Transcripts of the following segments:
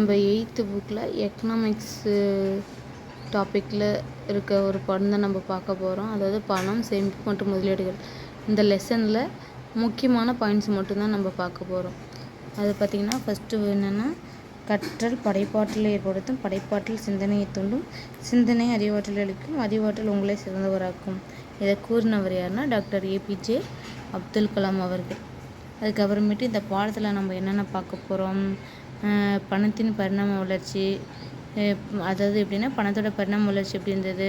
நம்ம எயித்து புக்கில் எக்கனாமிக்ஸு டாப்பிக்கில் இருக்க ஒரு படம் தான் நம்ம பார்க்க போகிறோம் அதாவது பணம் சேமிப்பு மற்றும் முதலீடுகள். இந்த லெசனில் முக்கியமான பாயிண்ட்ஸ் மட்டும்தான் நம்ம பார்க்க போகிறோம் அது பார்த்திங்கன்னா ஃபஸ்ட்டு என்னென்னா கற்றல் படைப்பாற்றலை ஏற்படுத்தும். படைப்பாற்றல் சிந்தனையை தூண்டும். சிந்தனை அறிவாற்றல் அளிக்கும் அறிவாற்றல் உங்களை சிறந்தவராக்கும். இதை கூறினவர் யாருன்னா டாக்டர் ஏபிஜே அப்துல் கலாம் அவர்கள். அதுக்கப்புறமேட்டு இந்த பாடத்தில் நம்ம என்னென்ன பார்க்க போகிறோம் பணத்தின் பரிணாம வளர்ச்சி அதாவது எப்படின்னா பணத்தோட பரிணாம வளர்ச்சி எப்படி இருந்தது?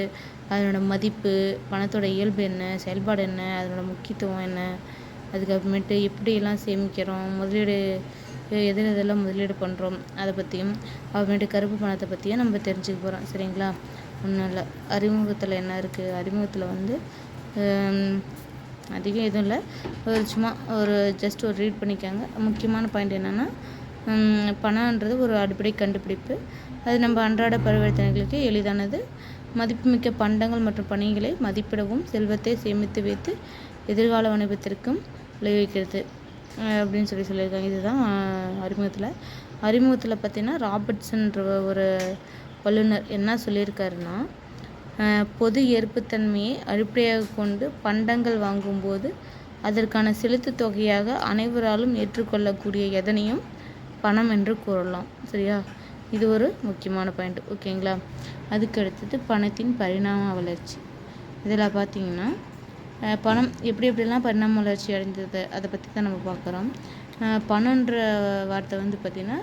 அதனோட மதிப்பு பணத்தோட இயல்பு என்ன செயல்பாடு என்ன அதனோட முக்கியத்துவம் என்ன அதுக்கப்புறமேட்டு எப்படியெல்லாம் சேமிக்கிறோம் முதலீடு எதில் எதெல்லாம் முதலீடு பண்ணுறோம் அதை பற்றியும் அப்புறமேட்டு கருப்பு பணத்தை பற்றியும் நம்ம தெரிஞ்சுக்க போகிறோம் சரிங்களா? ஒன்றும் இல்லை அறிமுகத்தில் என்ன இருக்குது அறிமுகத்தில் வந்து அதிகம் எதுவும் இல்லை. ஒரு சும்மா ஒரு ஜஸ்ட் ஒரு ரீட் பண்ணிக்காங்க. முக்கியமான பாயிண்ட் என்னென்னா பணன்றது ஒரு அடிப்படை கண்டுபிடிப்பு. அது நம்ம அன்றாட பரிவர்த்தனைகளுக்கு எளிதானது. மதிப்புமிக்க பண்டங்கள் மற்றும் பணிகளை மதிப்பிடவும் செல்வத்தை சேமித்து வைத்து எதிர்கால வணிகத்திற்கும் விளைவிக்கிறது அப்படின்னு சொல்லி சொல்லியிருக்காங்க. இதுதான் அறிமுகத்தில். அறிமுகத்தில் பார்த்தீங்கன்னா ராபர்ட்ஸ்ன்ற ஒரு வல்லுநர் என்ன சொல்லியிருக்காருன்னா பொது ஏற்புத்தன்மையை அடிப்படையாக கொண்டு பண்டங்கள் வாங்கும்போது அதற்கான செலுத்து தொகையாக அனைவராலும் ஏற்றுக்கொள்ளக்கூடிய எதனையும் பணம் என்று கூறலாம். சரியா? இது ஒரு முக்கியமான பாயிண்ட் ஓகேங்களா அதுக்கு அடுத்தது பணத்தின் பரிணாம வளர்ச்சி. இதில் பார்த்தீங்கன்னா பணம் எப்படி எப்படிலாம் பரிணாம வளர்ச்சி அடைந்தது? அதை பற்றி தான் நம்ம பார்க்குறோம் பணன்ற வார்த்தை வந்து பார்த்திங்கன்னா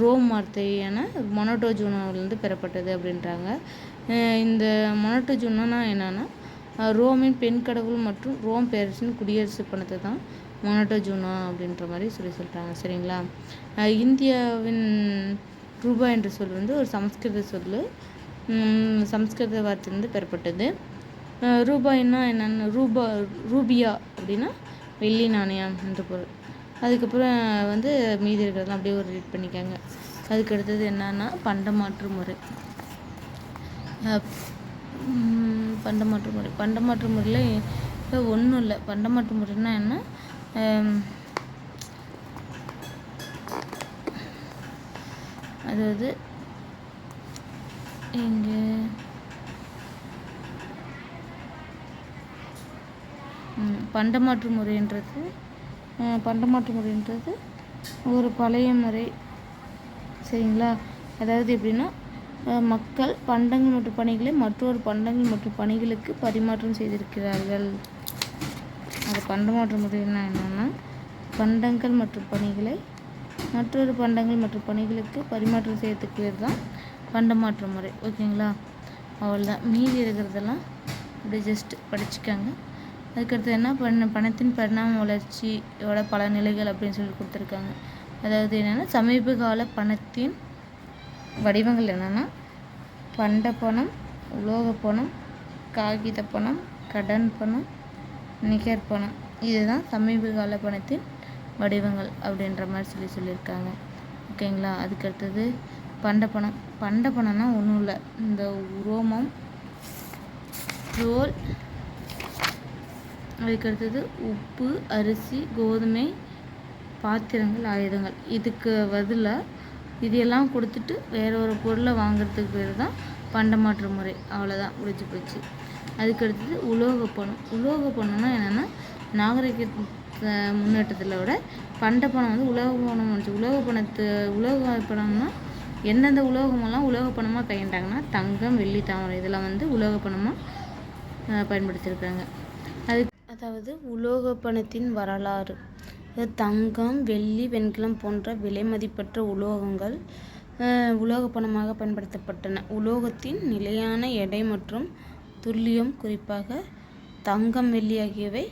ரோம் வார்த்தையான மொனட்டோஜூனோவிலேருந்து பெறப்பட்டது அப்படின்றாங்க. இந்த மொனட்டோஜூனோனா என்னென்னா ரோமின் பெண் கடவுள் மற்றும் ரோம் பேரரசின் குடியரசு பணத்தை தான் மொனட்டோஜூனோ அப்படின்ற மாதிரி சொல்லி சொல்கிறாங்க சரிங்களா? இந்தியாவின் ரூபாய் என்ற சொல் வந்து ஒரு சமஸ்கிருத சொல் சமஸ்கிருத வார்த்தையிலிருந்து பெறப்பட்டது. ரூபாய்னா என்னென்னு ரூபா ரூபியா அப்படின்னா வெள்ளி நாணயம் என்ற பொருள். அதுக்கப்புறம் வந்து மீதி இருக்கிறதெல்லாம் அப்படியே ஒரு ரீட் பண்ணிக்காங்க. அதுக்கு அடுத்தது என்னன்னா பண்டமாற்று முறை. பண்டமாற்று முறை. பண்டமாற்று முறையில் இப்போ ஒன்றும் இல்லை. பண்டமாற்று முறைன்னா என்ன? அதாவது இங்கே பண்டமாற்று முறைன்றது. பண்டமாற்று முறைன்றது ஒரு பழைய முறை. சரிங்களா? அதாவது எப்படின்னா மக்கள் பண்டங்கள் மற்றும் பணிகளை மற்றொரு பண்டங்கள் மற்றும் பணிகளுக்கு பரிமாற்றம் செய்திருக்கிறார்கள். அது பண்டமாற்று முறைன்னா என்னென்னா பண்டங்கள் மற்றும் பணிகளை மற்றொரு பண்டங்கள் மற்றும் பணிகளுக்கு பரிமாற்றம் செய்யறதுக்கு பேர் தான் பண்டமாற்று முறை. ஓகேங்களா? அவ்வளோதான் மீதி இருக்கிறதெல்லாம் இப்படி ஜஸ்ட் படிச்சுக்கோங்க. அதுக்கடுத்து என்ன? பண்ண பணத்தின் பரிணாம வளர்ச்சியோட பல நிலைகள் அப்படின்னு சொல்லி கொடுத்துருக்காங்க. அதாவது என்னென்னா சமீப கால பணத்தின் வடிவங்கள் என்னென்னா பண்ட பணம் உலோக பணம் காகித பணம் கடன் பணம் நிகர் பணம் இதுதான் சமீப கால பணத்தின் வடிவங்கள் அப்படின்ற மாதிரி சொல்லி சொல்லியிருக்காங்க. ஓகேங்களா? அதுக்கடுத்தது பண்ட பணம் பண்ட பணம்னா ஒன்றும் இல்லை. இந்த உரோமம் ரோல் அதுக்கடுத்தது உப்பு அரிசி கோதுமை பாத்திரங்கள் ஆயுதங்கள். இதுக்கு பதிலாக இதையெல்லாம் கொடுத்துட்டு வேற ஒரு பொருளை வாங்குறதுக்கு பேர் தான் பண்டமாற்று முறை. அவ்வளோதான் முடிஞ்சு போச்சு. அதுக்கடுத்தது உலோக பணம். உலோக பணம்னா என்னென்னா நாகரிக முன்னேற்றத்தில் விட பண்ட பணம் வந்து உலோக பணம் வந்துச்சு. உலோக பணத்து உலோக பணம்னா எந்தெந்த உலோகமெல்லாம் உலோக பணமாக கையிட்டாங்கன்னா தங்கம் வெள்ளி தாமரை இதெல்லாம் வந்து உலோக பணமாக பயன்படுத்தியிருக்காங்க அது அதாவது உலோக பணத்தின் வரலாறு. தங்கம் வெள்ளி வெண்கலம் போன்ற விலை மதிப்பற்ற உலோகங்கள் உலோக பணமாக பயன்படுத்தப்பட்டன. உலோகத்தின் நிலையான எடை மற்றும் துல்லியம் குறிப்பாக தங்கம் வெள்ளி ஆகியவை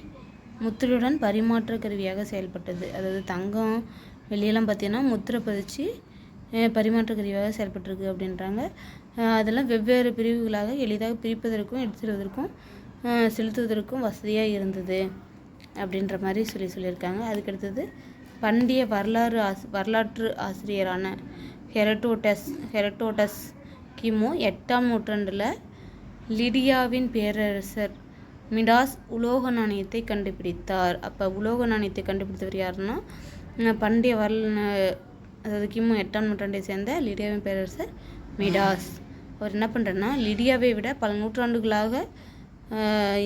முத்திரையுடன் பரிமாற்ற கருவியாக செயல்பட்டது. அதாவது தங்கம் வெள்ளியெல்லாம் பார்த்தீங்கன்னா முத்திரை பதிச்சு பரிமாற்ற கருவியாக செயல்பட்டிருக்கு அப்படின்றாங்க. அதெல்லாம் வெவ்வேறு பிரிவுகளாக எளிதாக பிரிப்பதற்கும் எடுத்துருவதற்கும் செலுத்துவதற்கும் வசதியாக இருந்தது அப்படின்ற மாதிரி சொல்லி சொல்லியிருக்காங்க. அதுக்கடுத்தது பண்டைய வரலாறு ஆஸ் வரலாற்று ஆசிரியரான ஹெரட்டோட்டஸ் ஹெரட்டோட்டஸ் கிமு எட்டாம் நூற்றாண்டில் லிடியாவின் பேரரசர் மிடாஸ் உலோக நாணயத்தை கண்டுபிடித்தார். அப்போ உலோக நாணயத்தை கண்டுபிடித்தவர் யாருன்னா பண்டைய வரல அதாவது கிமு எட்டாம் நூற்றாண்டை சேர்ந்த லிடியாவின் பேரரசர் மிடாஸ். அவர் என்ன பண்ணுறாருன்னா லிடியாவை விட பல நூற்றாண்டுகளாக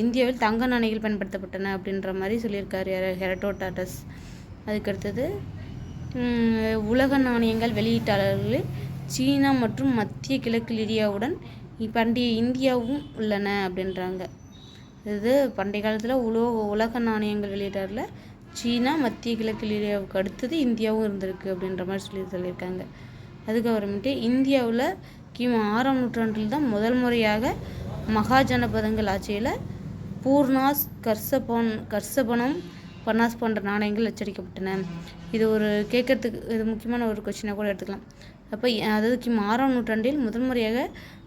இந்தியாவில் தங்க நாணயங்கள் பயன்படுத்தப்பட்டன அப்படின்ற மாதிரி சொல்லியிருக்காரு யாரு? அதுக்கடுத்தது உலக நாணயங்கள் வெளியீட்டாளர்களில் சீனா மற்றும் மத்திய கிழக்கு லிடியாவுடன் பண்டைய இந்தியாவும் உள்ளன அப்படின்றாங்க. இது பண்டைய காலத்தில் உலோக உலக நாணயங்கள் வெளியிட்டாரில். சீனா மத்திய கிழக்கு இந்தியாவுக்கு அடுத்தது இந்தியாவும் இருந்திருக்கு அப்படின்ற மாதிரி சொல்லி சொல்லியிருக்காங்க. அதுக்கப்புறமேட்டு இந்தியாவில் கிமு ஆறாம் நூற்றாண்டில் தான் முதல் முறையாக மகாஜனபதங்கள் ஆட்சியில் பூர்ணாஸ் கர்சபன் கர்சபனம் பன்னாஸ் போன்ற நாணயங்கள் அச்சடிக்கப்பட்டன இது ஒரு கேட்கறதுக்கு இது முக்கியமான ஒரு கொஸ்டினாக கூட எடுத்துக்கலாம். அப்போ அதாவது கிமு ஆறாம் நூற்றாண்டில் முதல்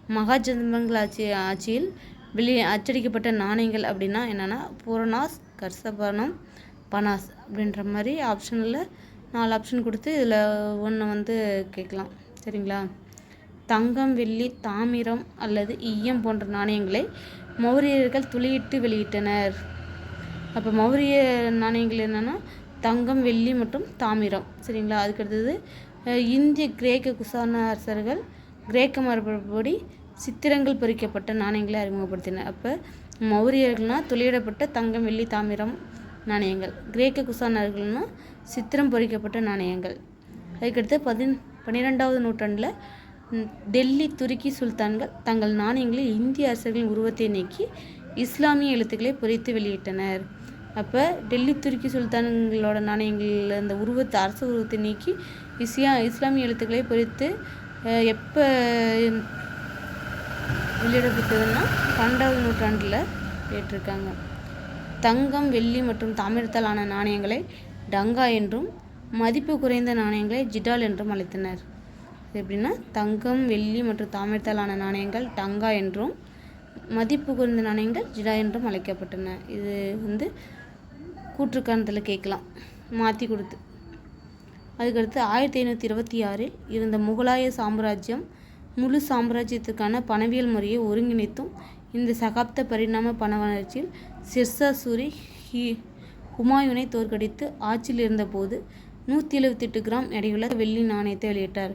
முறையாக ஆட்சி ஆட்சியில் வெளி அச்சடிக்கப்பட்ட நாணயங்கள் அப்படின்னா என்னென்னா பூரணாஸ் கர்சபனம் பனாஸ் அப்படின்ற மாதிரி ஆப்ஷனில் நாலு ஆப்ஷன் கொடுத்து இதில் ஒன்று வந்து கேட்கலாம். சரிங்களா? தங்கம் வெள்ளி தாமிரம் அல்லது ஈயம் போன்ற நாணயங்களை மௌரியர்கள் துளையிட்டு வெளியிட்டனர். அப்போ மௌரிய நாணயங்கள் என்னென்னா தங்கம் வெள்ளி மற்றும் தாமிரம். சரிங்களா? அதுக்கடுத்தது இந்திய கிரேக்க குசான அரசர்கள் கிரேக்க மரபுப்படி சித்திரங்கள் பொறிக்கப்பட்ட நாணயங்களை அறிமுகப்படுத்தினர் அப்போ மௌரியர்கள்னால் துளையிடப்பட்ட தங்கம் வெள்ளி தாமிரம் நாணயங்கள். கிரேக்க குசானர்கள்னால் சித்திரம் பொறிக்கப்பட்ட நாணயங்கள். அதுக்கடுத்து பதின் பன்னிரெண்டாவது நூற்றாண்டில் டெல்லி துருக்கி சுல்தான்கள் தங்கள் நாணயங்களில் இந்திய அரசர்களின் உருவத்தை நீக்கி இஸ்லாமிய எழுத்துக்களை பொறித்து வெளியிட்டனர். அப்போ டெல்லி துருக்கி சுல்தான்களோட நாணயங்களில் அந்த உருவத்தை அரச உருவத்தை நீக்கி இஸ்யா இஸ்லாமிய எழுத்துக்களை பொறித்து எப்போ வெளியிடப்பட்டதுன்னா பன்னெண்டாவது நூற்றாண்டில் ஏற்றிருக்காங்க. தங்கம் வெள்ளி மற்றும் தாமிரத்தாலான நாணயங்களை டங்கா என்றும் மதிப்பு குறைந்த நாணயங்களை ஜிடால் என்றும் அழைத்தனர். இது எப்படின்னா தங்கம் வெள்ளி மற்றும் தாமிரத்தாலான நாணயங்கள் டங்கா என்றும் மதிப்பு குறைந்த நாணயங்கள் ஜிடா என்றும் அழைக்கப்பட்டன. இது வந்து கூற்றுக்காரணத்தில் கேட்கலாம். மாற்றி கொடுத்து அதுக்கடுத்து ஆயிரத்தி ஐநூற்றி இருபத்தி ஆறில் இருந்த முகலாய சாம்ராஜ்யம் முழு சாம்ராஜ்யத்துக்கான பணவியல் முறையை ஒருங்கிணைத்தும் இந்த சகாப்த பரிணாம பண வளர்ச்சியில் சிர்சா சூரி ஹி ஹுமாயூனை தோற்கடித்து ஆட்சியில் இருந்தபோது நூற்றி எழுபத்தெட்டு கிராம் எடையுள்ள வெள்ளி நாணயத்தை வெளியிட்டார்.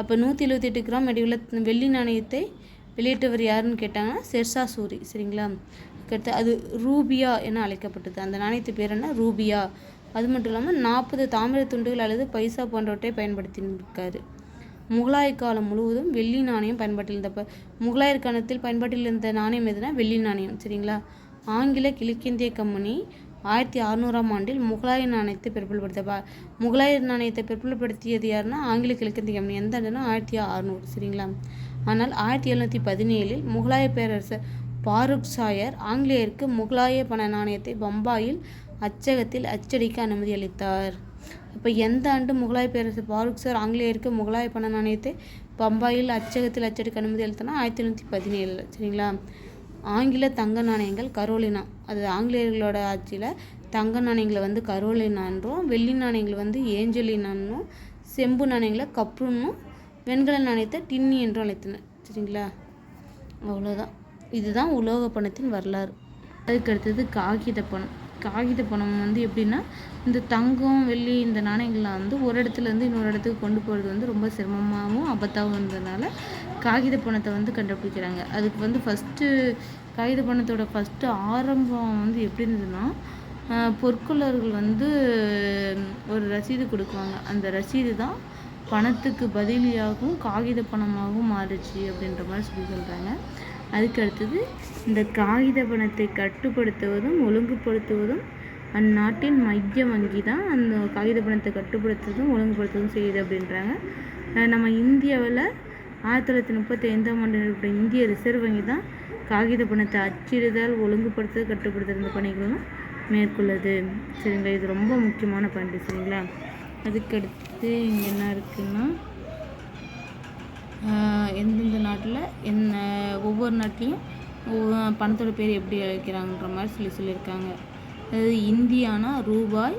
அப்போ நூற்றி எழுபத்தெட்டு கிராம் எடையுள்ள வெள்ளி நாணயத்தை வெளியிட்டவர் யாருன்னு கேட்டாங்கன்னா ஷெர்ஷா சூரி சரிங்களா? அதுக்கடுத்து அது ரூபியா என அழைக்கப்பட்டது. அந்த நாணயத்து பேர் என்ன? ரூபியா. அது மட்டும் இல்லாமல் நாற்பது தாமிர துண்டுகள் அல்லது பைசா போன்றவற்றை பயன்படுத்தியிருக்காரு. முகலாய காலம் முழுவதும் வெள்ளி நாணயம் பயன்பாட்டில் இருந்தப்ப முகலாயர் காலத்தில் பயன்பாட்டில் இருந்த நாணயம் எதுனா வெள்ளி நாணயம் சரிங்களா? ஆங்கில கிழக்கிந்திய கம்பெனி ஆயிரத்தி அறுநூறாம் ஆண்டில் முகலாய நாணயத்தை பிற்படுத்தப்பா முகலாயர் நாணயத்தை பிற்படுத்தியது யாருன்னா ஆங்கில கிழக்கிந்திய கம்பெனி. எந்த ஆண்டுனா ஆயிரத்தி அறநூறு சரிங்களா? ஆனால் ஆயிரத்தி எழுநூற்றி பதினேழில் முகலாய பேரரசர் பாருக் ஷாயர் ஆங்கிலேயருக்கு முகலாய பண நாணயத்தை பம்பாயில் அச்சகத்தில் அச்சடிக்க அனுமதி அளித்தார். இப்போ எந்த ஆண்டு முகலாய பேரரசு பாருக் சார் ஆங்கிலேயருக்கு முகலாய பண நாணயத்தை பம்பாயில் அச்சகத்தில் அச்சடிக்க அனுமதி அளித்தனா? ஆயிரத்தி எழுநூற்றி பதினேழில் சரிங்களா? ஆங்கில தங்க நாணயங்கள் கரோலினா. அது ஆங்கிலேயர்களோட ஆட்சியில் தங்க நாணயங்களை வந்து கரோலினான்றும் வெள்ளி நாணயங்களை வந்து ஏஞ்சலினான்னும் செம்பு நாணயங்களை கப்ருன்னும் வெண்கல நாணயத்தை டின்னி என்றும் அழைத்தனர். சரிங்களா? அவ்வளோதான் இதுதான் உலோக பணத்தின் வரலாறு. அதுக்கு அடுத்தது காகித பணம். காகித பணம் வந்து எப்படின்னா இந்த தங்கம் வெள்ளி இந்த நாணயங்கள்லாம் வந்து ஒரு இடத்துல இருந்து இன்னொரு இடத்துக்கு கொண்டு போகிறது வந்து ரொம்ப சிரமமாகவும் ஆபத்தாகவும் இருந்ததுனால காகித பணத்தை வந்து கண்டுபிடிக்கிறாங்க. அதுக்கு வந்து ஃபஸ்ட்டு காகித பணத்தோட ஃபஸ்ட்டு ஆரம்பம் வந்து எப்படி இருந்ததுன்னா பொற்கொள்ளர்கள் வந்து ஒரு ரசீது கொடுக்குவாங்க. அந்த ரசீது தான் பணத்துக்கு பதிலியாகவும் காகித பணமாகவும் மாறுச்சு அப்படின்ற மாதிரி சொல்லி சொல்கிறாங்க அதுக்கு அடுத்தது இந்த காகித பணத்தை கட்டுப்படுத்துவதும் ஒழுங்குபடுத்துவதும் அந்நாட்டின் மைய வங்கி தான் அந்த காகித பணத்தை கட்டுப்படுத்துவதும் ஒழுங்குபடுத்துவதும் செய்யுது அப்படின்றாங்க. நம்ம இந்தியாவில் ஆயிரத்தி தொள்ளாயிரத்தி முப்பத்தி ஐந்தாம் ஆண்டு நிறுவப்பட்ட இந்திய ரிசர்வ் வங்கி தான் காகித பணத்தை அச்சிடுதல் ஒழுங்குபடுத்துதல் கட்டுப்படுத்துகிற இந்த பணிகளும் மேற்கொள்ளுது. சரிங்களா? இது ரொம்ப முக்கியமான பாயிண்ட் சரிங்களா? அதுக்கடுத்து இங்கே என்ன இருக்குன்னா எந்தெந்த நாட்டில் என்ன ஒவ்வொரு நாட்டிலையும் பணத்தோட பேர் எப்படி அழைக்கிறாங்கன்ற மாதிரி சொல்லி சொல்லியிருக்காங்க. அதாவது இந்தியானா ரூபாய்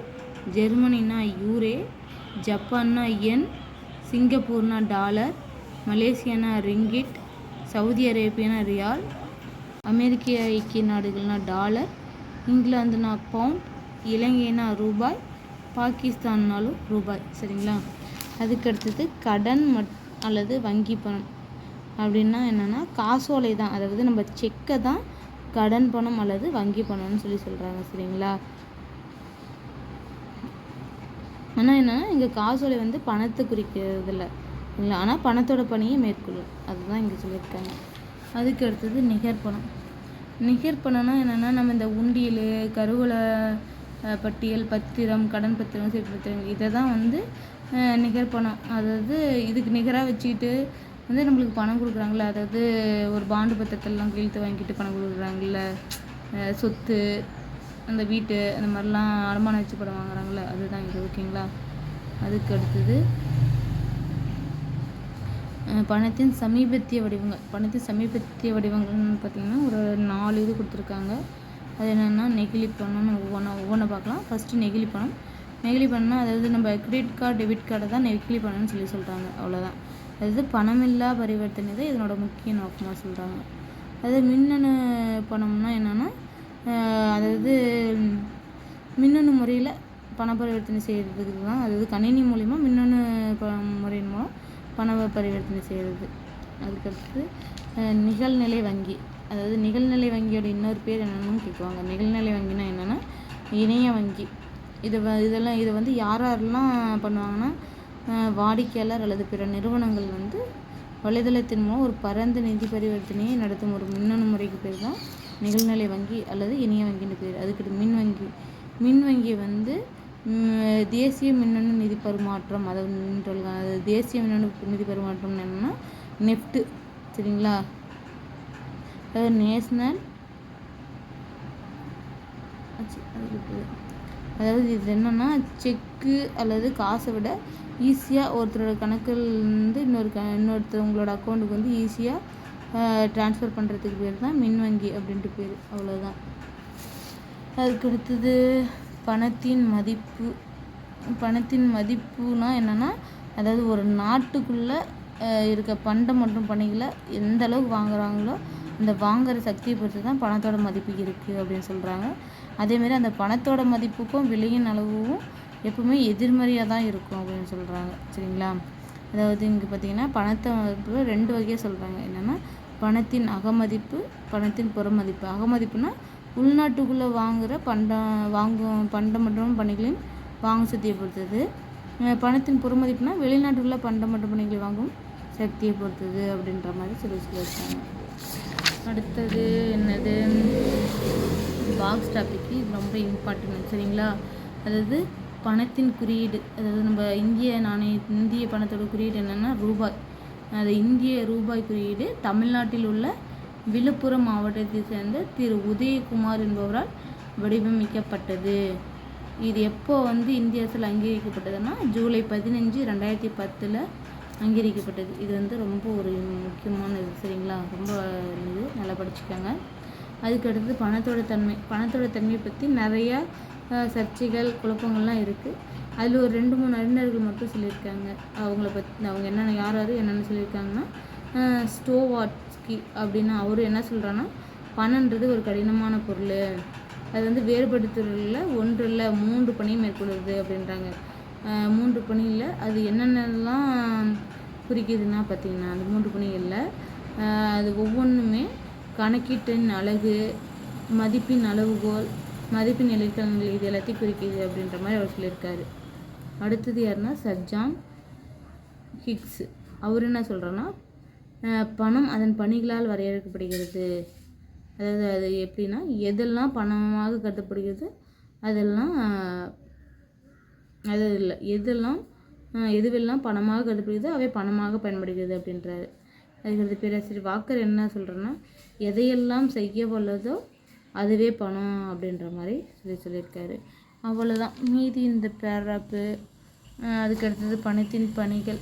ஜெர்மனினா யூரே ஜப்பான்னா என் சிங்கப்பூர்னா டாலர் மலேசியானா ரிங்கிட் சவுதி அரேபியானா ரியால் அமெரிக்க ஐக்கிய நாடுகள்னா டாலர் இங்கிலாந்துனா பவுண்ட் இலங்கைனா ரூபாய் பாகிஸ்தான்னாலும் ரூபாய் சரிங்களா? அதுக்கு அடுத்தது கடன் மட் அல்லது வங்கி பணம் அப்படின்னா என்னென்னா காசோலை தான். அதாவது நம்ம செக்கை தான் கடன் பணம் அல்லது வங்கி பணம்னு சொல்லி சொல்கிறாங்க சரிங்களா? ஆனால் என்னென்னா இங்கே காசோலை வந்து பணத்தை குறிக்கிறதில்ல இல்லை ஆனால் பணத்தோட பணியை மேற்கொள்ளும். அதுதான் இங்கே சொல்லியிருக்காங்க. அதுக்கு அடுத்தது நிகர் பணம். நிகர் பணம்னா என்னென்னா நம்ம இந்த உண்டியல் கருவூல பட்டியல் பத்திரம் கடன் பத்திரம் சீட்டு பத்திரம் இதை தான் வந்து நிகர் பணம். அதாவது இதுக்கு நிகராக வச்சுக்கிட்டு வந்து நம்மளுக்கு பணம் கொடுக்குறாங்களே அதாவது ஒரு பாண்டு பத்திரத்தெல்லாம் கையெழுத்து வாங்கிட்டு பணம் கொடுக்குறாங்கல்ல சொத்து அந்த வீட்டு அந்த மாதிரிலாம் அடமானம் வச்சு படம் வாங்குறாங்கள்ல அதுதான் இது ஓகேங்களா? அதுக்கு அடுத்தது பணத்தின் சமீபத்திய வடிவங்கள். பணத்தின் சமீபத்திய வடிவங்கள்னு பார்த்திங்கன்னா ஒரு நாலு இது கொடுத்துருக்காங்க. அது என்னென்னா நெகிழி பணம்னு ஒவ்வொன்றா ஒவ்வொன்றா பார்க்கலாம். ஃபஸ்ட்டு நெகிழி பணம் நெகிழி பணம்னா அதாவது நம்ம கிரெடிட் கார்டு டெபிட் கார்டை தான் நெகிழி பணம்னு சொல்லி சொல்கிறாங்க அவ்வளோதான் அதாவது பணமில்லா பரிவர்த்தனை தான் இதனோட முக்கிய நோக்கமாக சொல்கிறாங்க அதாவது மின்னணு பணம்னா என்னென்னா அதாவது மின்னணு முறையில் பண பரிவர்த்தனை செய்கிறதுக்கு தான் அதாவது கணினி மூலிமா மின்னணு ப முறையின் மூலம் பண பரிவர்த்தனை செய்கிறது அதுக்கடுத்து நிகழ்நிலை வங்கி. அதாவது நிகழ்நிலை வங்கியோட இன்னொரு பேர் என்னென்னு கேட்குவாங்க. நிகழ்நிலை வங்கினா என்னென்னா இணைய வங்கி. இது வ இதெல்லாம் இதை வந்து யார் யாரெல்லாம் பண்ணுவாங்கன்னா வாடிக்கையாளர் அல்லது பிற நிறுவனங்கள் வந்து வலைதளத்தின் மூலம் ஒரு பரந்த நிதி பரிவர்த்தனையை நடத்தும் ஒரு மின்னணு முறைக்கு பேர் தான் நிகழ்நிலை வங்கி அல்லது இணைய வங்கின்னு பேர். அதுக்கு மின் வங்கி. மின் வங்கி வந்து தேசிய மின்னணு நிதி பரிமாற்றம் அதாவது சொல்லுவாங்க அது தேசிய மின்னணு நிதி பரிமாற்றம்னு என்னென்னா நெஃப்ட்டு சரிங்களா? அதாவது நேஷ்னல் அச்சு, அதாவது இது என்னென்னா செக்கு அல்லது காசை விட ஈஸியாக ஒருத்தரோட கணக்குலேருந்து இன்னொரு க இன்னொருத்தவங்களோட அக்கௌண்ட்டுக்கு வந்து ஈஸியாக ட்ரான்ஸ்ஃபர் பண்ணுறதுக்கு பேர் தான் மின் வங்கி அப்படின்ட்டு பேர். அவ்வளோதான் அதுக்கு அடுத்தது பணத்தின் மதிப்பு. பணத்தின் மதிப்புனா என்னென்னா அதாவது ஒரு நாட்டுக்குள்ளே இருக்க பண்டை மற்றும் பணிகளை எந்த அளவுக்கு வாங்குறாங்களோ இந்த வாங்குற சக்தியை பொறுத்து தான் பணத்தோட மதிப்பு இருக்குது அப்படின்னு சொல்கிறாங்க அதேமாரி அந்த பணத்தோட மதிப்புக்கும் விலையின் அளவும் எப்பவுமே எதிர்மறையாக தான் இருக்கும் அப்படின்னு சொல்கிறாங்க சரிங்களா? அதாவது இங்கே பார்த்தீங்கன்னா பணத்தை மதிப்பு ரெண்டு வகையாக சொல்கிறாங்க என்னென்னா பணத்தின் அகமதிப்பு பணத்தின் புறமதிப்பு. அகமதிப்புனா உள்நாட்டுக்குள்ளே வாங்குகிற பண்டம் வாங்கும் பண்டம் மற்றும் பணிகளின் வாங்கும் சக்தியை பொறுத்தது. பணத்தின் புறமதிப்புனா வெளிநாட்டுக்குள்ளே பண்டம் மற்றும் பணிகளை வாங்கும் சக்தியை பொறுத்தது அப்படின்ற மாதிரி சொல்லி சொல்லியிருக்காங்க அடுத்தது என்னது? பாக்ஸ் டாபிக் இது ரொம்ப இம்பார்ட்டன்ட் சரிங்களா? அதாவது பணத்தின் குறியீடு அதாவது நம்ம இந்திய நாணய இந்திய பணத்தோட குறியீடு என்னென்னா ரூபாய். அது இந்திய ரூபாய் குறியீடு தமிழ்நாட்டில் உள்ள விழுப்புரம் மாவட்டத்தை சேர்ந்த திரு. உதயகுமார் என்பவரால் வடிவமைக்கப்பட்டது. இது எப்போ வந்து இந்திய அரசில் அங்கீகரிக்கப்பட்டதுன்னா ஜூலை பதினஞ்சு ரெண்டாயிரத்தி பத்தில் அங்கீகரிக்கப்பட்டது. இது வந்து ரொம்ப ஒரு முக்கியமான இது சரிங்களா? ரொம்ப இது நல்லா படிச்சுக்கோங்க. அதுக்கடுத்து பணத்தோட தன்மை. பணத்தோட தன்மையை பற்றி நிறையா சர்ச்சைகள் குழப்பங்கள்லாம் இருக்குது அதில் ஒரு ரெண்டு மூணு அறிஞர்கள் மட்டும் சொல்லியிருக்காங்க. அவங்கள பற்றி அவங்க என்னென்ன யார் யார் என்னென்ன சொல்லியிருக்காங்கன்னா ஸ்டோவாட்ஸ்கி அப்படின்னு அவர் என்ன சொல்கிறான்னா பணன்றது ஒரு கடினமான பொருள். அது வந்து வேறுபடுத்துறதுல ஒன்று இல்லை மூன்று பணியும் மேற்கொள்ளுது அப்படின்றாங்க. மூன்று பணியில். அது என்னென்னலாம் குறிக்குதுன்னா பார்த்தீங்கன்னா அந்த மூன்று பணிகளில் அது ஒவ்வொன்றுமே கணக்கீட்டின் அழகு மதிப்பின் அளவுகோல் மதிப்பின் இலக்கணங்கள் இது எல்லாத்தையும் குறிக்கிது அப்படின்ற மாதிரி அவர் சொல்லியிருக்காரு. அடுத்தது யாருன்னா சர்ஜான் ஹிக்ஸ். அவர் என்ன சொல்கிறன்னா பணம் அதன் பணிகளால் வரையறுக்கப்படுகிறது. அதாவது அது எப்படின்னா எதெல்லாம் பணமாக கருதப்படுகிறது அதெல்லாம் இல்லை. எதெல்லாம் எதுவெல்லாம் பணமாக கருதப்படுகிறதோ அவை பணமாக பயன்படுகிறது அப்படின்றாரு. அதுக்கடுத்து பேராசிரியர் வாக்கர் என்ன சொல்கிறேன்னா எதையெல்லாம் செய்ய வல்லதோ அதுவே பணம் அப்படின்ற மாதிரி சொல்லி சொல்லியிருக்காரு. அவ்வளோதான் மீதி இந்த பேராப்பு அதுக்கு அடுத்தது பணத்தின் பணிகள்.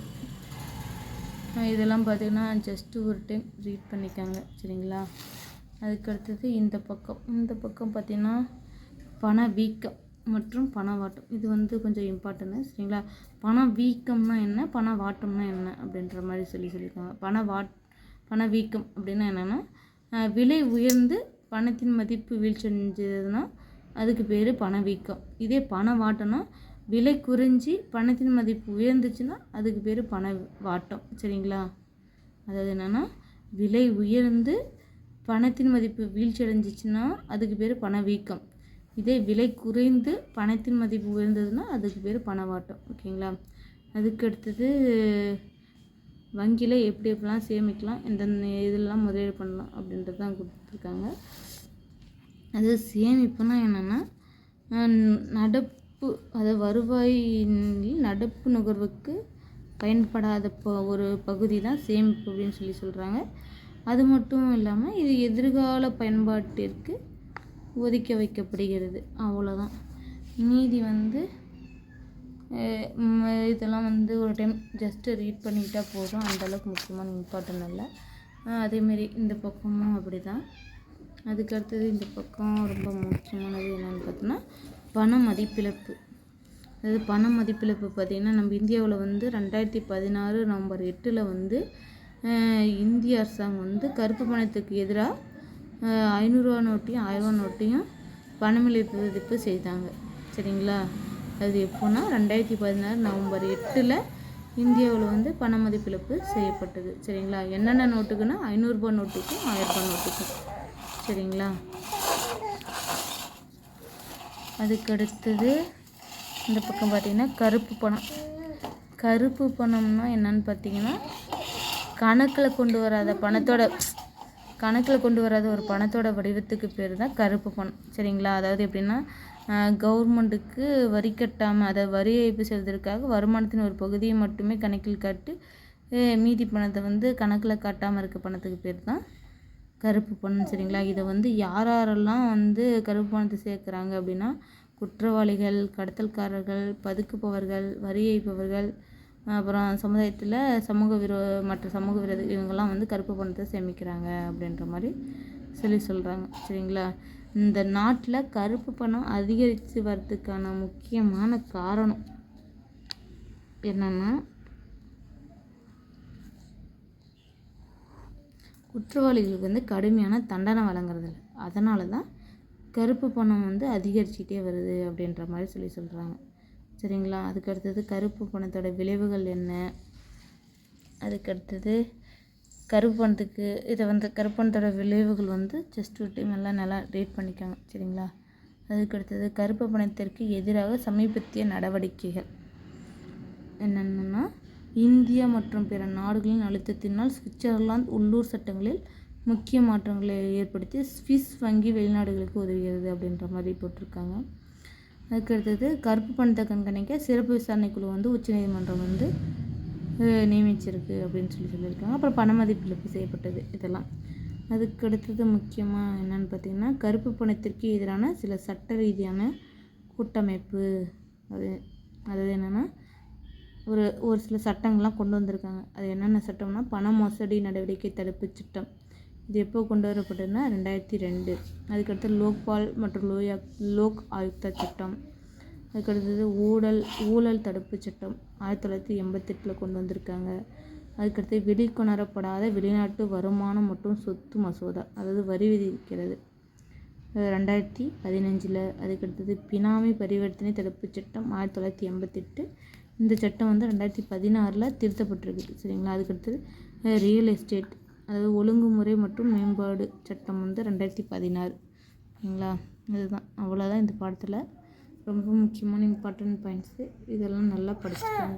இதெல்லாம் பார்த்திங்கன்னா ஜஸ்ட்டு ஒரு டைம் ரீட் பண்ணிக்காங்க. சரிங்களா? அதுக்கு அடுத்தது இந்த பக்கம். இந்த பக்கம் பார்த்திங்கன்னா பண வீக்கம் மற்றும் பண வாட்டம் இது வந்து கொஞ்சம் இம்பார்ட்டன்ட் சரிங்களா? பண வீக்கம்னா என்ன? பண வாட்டம்னா என்ன? அப்படின்ற மாதிரி சொல்லி சொல்லியிருக்காங்க. பண வாட் பண வீக்கம் அப்படின்னா என்னென்னா விலை உயர்ந்து பணத்தின் மதிப்பு வீழ்ச்சி அடைஞ்சதுன்னா அதுக்கு பேர் பணவீக்கம் இதே பண வாட்டம்னா விலை குறைஞ்சி பணத்தின் மதிப்பு உயர்ந்துச்சுன்னா அதுக்கு பேர் பண வாட்டம் சரிங்களா? அதாவது என்னென்னா விலை உயர்ந்து பணத்தின் மதிப்பு வீழ்ச்சி அடைஞ்சிச்சுன்னா அதுக்கு பேர் பணவீக்கம் இதே விலை குறைந்து பணத்தின் மதிப்பு உயர்ந்ததுன்னா அதுக்கு பேர் பணவாட்டம் ஓகேங்களா? அதுக்கு அடுத்தது வங்கியில் எப்படி எப்படிலாம் சேமிக்கலாம் எந்தெந்த இதெல்லாம் முதலீடு பண்ணலாம் அப்படின்றது தான் கொடுத்துருக்காங்க. அது சேமிப்புனா என்னென்னா நடப்பு அதாவது வருவாயின் நடப்பு நுகர்வுக்கு பயன்படாத ப ஒரு பகுதி தான் சேமிப்பு அப்படின்னு சொல்லி சொல்கிறாங்க அது மட்டும் இல்லாமல் இது எதிர்கால பயன்பாட்டிற்கு ஒதுக்க வைக்கப்படுகிறது. அவ்வளோதான் மீதி வந்து இதெல்லாம் வந்து ஒரு டைம் ஜஸ்ட்டு ரீட் பண்ணிக்கிட்டால் போதும். அந்தளவுக்கு முக்கியமான இம்பார்ட்டன் இல்லை அதேமாரி இந்த பக்கமும் அப்படி தான் அதுக்கு அடுத்தது இந்த பக்கம் ரொம்ப முக்கியமானது என்னென்னு பார்த்தோன்னா பண மதிப்பிழப்பு. அதாவது பண மதிப்பிழப்பு பார்த்திங்கன்னா நம்ம இந்தியாவில் வந்து ரெண்டாயிரத்தி பதினாறு நவம்பர் எட்டில் வந்து இந்திய அரசாங்கம் வந்து கருப்பு பணத்துக்கு எதிராக ஐநூறுரூவா நோட்டையும் ஆயிரரூவா நோட்டையும் பணமதிப்பு செய்தாங்க. சரிங்களா? அது எப்போன்னா ரெண்டாயிரத்தி பதினாறு நவம்பர் எட்டில் இந்தியாவில் வந்து பண மதிப்பிழப்பு செய்யப்பட்டது. சரிங்களா? என்னென்ன நோட்டுக்குன்னா ஐநூறுரூபா நோட்டுக்கும் ஆயிரரூபா நோட்டுக்கும். சரிங்களா? அதுக்கு அடுத்தது இந்த பக்கம் பார்த்திங்கன்னா கருப்பு பணம். கருப்பு பணம்னா என்னன்னு பார்த்தீங்கன்னா கணக்கில் கொண்டு வராத பணத்தோட கணக்கில் கொண்டு வராத ஒரு பணத்தோட வடிவத்துக்கு பேர் தான் கருப்பு பணம். சரிங்களா? அதாவது எப்படின்னா கவர்மெண்ட்டுக்கு வரி கட்டாமல் அதை வரி ஏய்ப்பு செய்வதற்காக வருமானத்தின் ஒரு பகுதியை மட்டுமே கணக்கில் காட்டு மீதி பணத்தை வந்து கணக்கில் காட்டாமல் இருக்க பணத்துக்கு பேர் தான் கருப்பு பணம். சரிங்களா? இதை வந்து யார் யாரெல்லாம் வந்து கருப்பு பணத்தை சேர்க்குறாங்க அப்படின்னா குற்றவாளிகள் கடத்தல்காரர்கள் பதுக்குப்பவர்கள் வரி ஏய்ப்பவர்கள் அப்புறம் சமுதாயத்தில் சமூக விரோ மற்ற சமூக விரோத இவங்கெல்லாம் வந்து கருப்பு பணத்தை சேமிக்கிறாங்க அப்படின்ற மாதிரி சொல்லி சொல்கிறாங்க சரிங்களா? இந்த நாட்டில் கருப்பு பணம் அதிகரித்து வர்றதுக்கான முக்கியமான காரணம் என்னென்னா குற்றவாளிகளுக்கு வந்து கடுமையான தண்டனை வழங்குறதில்ல. அதனால தான் கருப்பு பணம் வந்து அதிகரிச்சுட்டே வருது அப்படின்ற மாதிரி சொல்லி சொல்கிறாங்க சரிங்களா? அதுக்கு அடுத்தது கருப்பு பணத்தோட விளைவுகள் என்ன? அதுக்கு அடுத்தது கருப்பு பணத்துக்கு இதை வந்து கருப்பு பணத்தோட விளைவுகள் வந்து ஜஸ்ட் ஒரு டைம் எல்லாம் நல்லா ரேட் பண்ணிக்காங்க சரிங்களா? அதுக்கு அடுத்தது கருப்பு பணத்திற்கு எதிராக சமீபத்திய நடவடிக்கைகள். என்னென்னா இந்தியா மற்றும் பிற நாடுகளின் அழுத்தத்தினால் சுவிட்சர்லாந்து உள்ளூர் சட்டங்களில் முக்கிய மாற்றங்களை ஏற்படுத்தி ஸ்விஸ் வங்கி வெளிநாடுகளுக்கு உதவுகிறது அப்படின்ற மாதிரி போட்டிருக்காங்க. அதுக்கு அடுத்தது கருப்பு பணத்தை கண்காணிக்க சிறப்பு விசாரணை குழு வந்து உச்சநீதிமன்றம் வந்து நியமிச்சிருக்கு அப்படின்னு சொல்லி சொல்லியிருக்காங்க. அப்புறம் பண மதிப்பிழப்பு செய்யப்பட்டது இதெல்லாம். அதுக்கு அடுத்தது முக்கியமாக என்னன்னு பார்த்தீங்கன்னா கருப்பு பணத்திற்கு எதிரான சில சட்ட ரீதியான கூட்டமைப்பு. அது அதாவது என்னென்னா ஒரு ஒரு சில சட்டங்கள்லாம் கொண்டு வந்திருக்காங்க. அது என்னென்ன சட்டம்னா பண மோசடி நடவடிக்கை தடுப்பு சட்டம். இது எப்போ கொண்டு வரப்பட்டதுன்னா ரெண்டாயிரத்தி ரெண்டு. அதுக்கடுத்து லோக்பால் மற்றும் லோயா லோக் ஆயுக்தா சட்டம். அதுக்கடுத்தது ஊழல் ஊழல் தடுப்பு சட்டம் ஆயிரத்தி தொள்ளாயிரத்தி எண்பத்தெட்டில் கொண்டு வந்திருக்காங்க. அதுக்கடுத்து வெளிக்கொணரப்படாத வெளிநாட்டு வருமானம் மற்றும் சொத்து மசோதா அதாவது வரி விதிக்கிறது. ரெண்டாயிரத்தி பதினஞ்சில். அதுக்கடுத்தது பினாமி பரிவர்த்தனை தடுப்பு சட்டம் ஆயிரத்தி தொள்ளாயிரத்தி எண்பத்தெட்டு. இந்த சட்டம் வந்து ரெண்டாயிரத்தி பதினாறில் திருத்தப்பட்டிருக்குது சரிங்களா? அதுக்கடுத்தது ரியல் எஸ்டேட் அதாவது ஒழுங்குமுறை மற்றும் மேம்பாடு சட்டம் வந்து ரெண்டாயிரத்தி பதினாறு. சரிங்களா இதுதான். அவ்வளோதான் இந்த பாடத்தில். ரொம்ப முக்கியமான இம்பார்ட்டன்ட் பாயிண்ட்ஸு இதெல்லாம் நல்லா படிச்சுக்கோங்க.